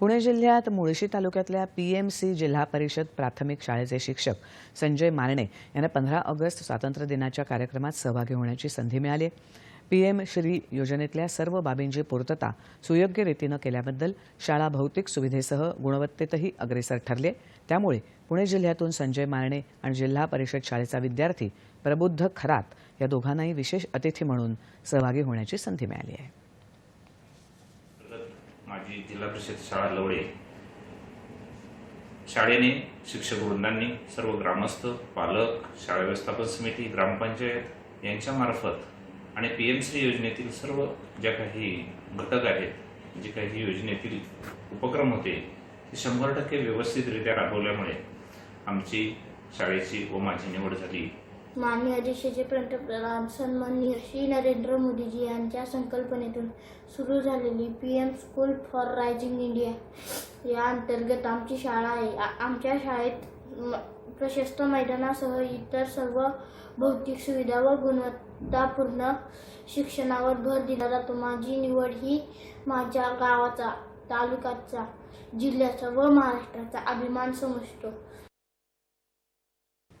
पुणे जिल्ह्यात मुळशी तालुक्यातल्या पीएमसी जिल्हा परिषद प्राथमिक शाळेचे शिक्षक संजय मारणे यांना पंधरा ऑगस्ट स्वातंत्र्य दिनाच्या कार्यक्रमात सहभागी होण्याची संधी मिळाली पीएम श्री योजनेतल्या सर्व बाबींची पूर्तता सुयोग्य रीतीनं केल्याबद्दल शाळा भौतिक सुविधेसह गुणवत्तेतही अग्रेसर ठरले त्यामुळे पुणे जिल्ह्यातून संजय मारणे आणि जिल्हा परिषद शाळेचा विद्यार्थी प्रबुद्ध खरात या दोघांनाही विशेष अतिथी म्हणून सहभागी होण्याची संधी मिळाली आहे. माझी जिल्हा परिषद शाळा लवडे शाळेने शिक्षक वृंदांनी सर्व ग्रामस्थ पालक शाळा व्यवस्थापन समिती ग्रामपंचायत यांच्यामार्फत आणि पी एम सी योजनेतील सर्व ज्या काही घटक आहेत जे काही योजनेतील उपक्रम होते ते शंभर टक्के व्यवस्थितरित्या राबवल्यामुळे आमची शाळेची व माझी निवड झाली. माननीय देशाचे पंतप्रधान सन्माननीय श्री नरेंद्र मोदीजी यांच्या संकल्पनेतून सुरू झालेली P M school for rising India या अंतर्गत आमची शाळा आहे. आमच्या शाळेत प्रशस्त मैदानासह इतर सर्व भौतिक सुविधा व गुणवत्तापूर्ण शिक्षणावर भर दिला जातो. माझी निवड ही माझ्या गावाचा तालुक्याचा जिल्ह्याचा व महाराष्ट्राचा अभिमान समजतो.